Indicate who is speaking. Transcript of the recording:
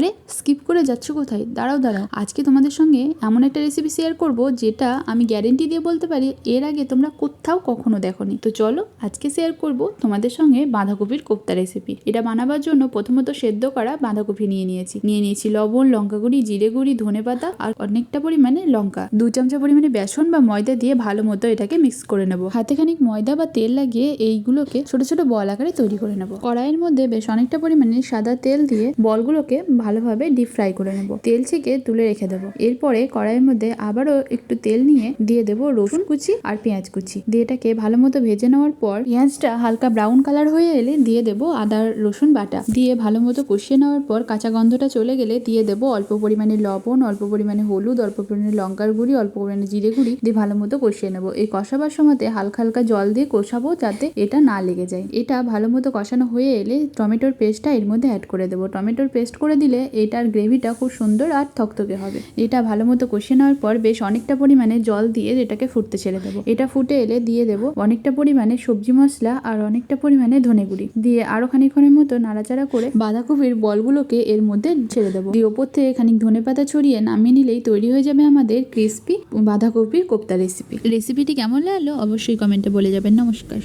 Speaker 1: আরে স্কিপ করে যাচ্ছ কোথায়? দাঁড়াও দাঁড়াও। আজকে তোমাদের সঙ্গে এমন একটা রেসিপি শেয়ার করব, যেটা আমি গ্যারেন্টি দিয়ে বলতে পারি, এর আগে তোমরা কোথাও কখনো দেখোনি। তো চলো, আজকে শেয়ার করব তোমাদের সঙ্গে বাঁধাকপির কোপ্তা রেসিপি এটা বানাবার জন্য প্রথমত সেদ্ধ করা বাঁধাকপি নিয়ে নিয়েছি। নিয়ে নিয়েছি লবণ, লঙ্কা গুঁড়ি, জিরে গুঁড়ি, ধনে পাতা আর অনেকটা পরিমাণে লঙ্কা। দু চামচা পরিমাণে বেসন বা ময়দা দিয়ে ভালো মতো এটাকে মিক্স করে নেব। হাতে খানিক ময়দা বা তেল লাগিয়ে এইগুলোকে ছোট ছোট বল আকারে তৈরি করে নেব। কড়াইয়ের মধ্যে বেশ অনেকটা পরিমাণে সাদা তেল দিয়ে বলগুলোকে ভালোভাবে ডিপ ফ্রাই করে নেব। তেল থেকে তুলে রেখে দেবো। এরপরে কড়াইয়ের মধ্যে আবারও একটু তেল নিয়ে দিয়ে দেবো রসুন কুচি আর পেঁয়াজ কুচি। দিয়ে এটাকে ভালো মতো ভেজে নেওয়ার পর পেঁয়াজটা হালকা ব্রাউন কালার হয়ে এলে দিয়ে দেবো আদা রসুন বাটা। দিয়ে ভালো মতো কষিয়ে নেওয়ার পর কাঁচা গন্ধটা চলে গেলে দিয়ে দেবো অল্প পরিমাণে লবণ, অল্প পরিমাণে হলুদ, অল্প পরিমাণে লঙ্কার গুঁড়ি, অল্প পরিমাণে জিরে গুঁড়ি দিয়ে ভালো মতো কষিয়ে নেব। এই কষাবার সময়তে হালকা হালকা জল দিয়ে কষাবো যাতে এটা না লেগে যায়। এটা ভালো মতো কষানো হয়ে এলে টমেটোর পেস্টটা এর মধ্যে অ্যাড করে দেবো। টমেটোর পেস্ট করে দিলে এটার গ্রেভিটা খুব সুন্দর আর থকথকে হবে। এটা ভালো মতো কষিয়ে নেওয়ার পর বেশ অনেকটা পরিমাণে জল দিয়ে এটাকে ফুটতে ছেড়ে দেবো। এটা ফুটে এলে দিয়ে দেবো অনেকটা পরিমাণে সবজি মশলা আর অনেকটা পরিমাণে ধনে গুঁড়ি। দিয়ে আরও খানিকক্ষণের মতো নাড়াচাড়া করে বাঁধাকপির বলগুলোকে এর মধ্যে ছেড়ে দেবো। দিয়ে ওপর থেকে খানিক ধনে পাতা ছড়িয়ে নামিয়ে নিলেই তৈরি হয়ে যাবে আমাদের ক্রিস্পি বাঁধাকপির কোপ্তা রেসিপি রেসিপিটি কেমন লাগল অবশ্যই কমেন্টে বলে যাবেন। নমস্কার।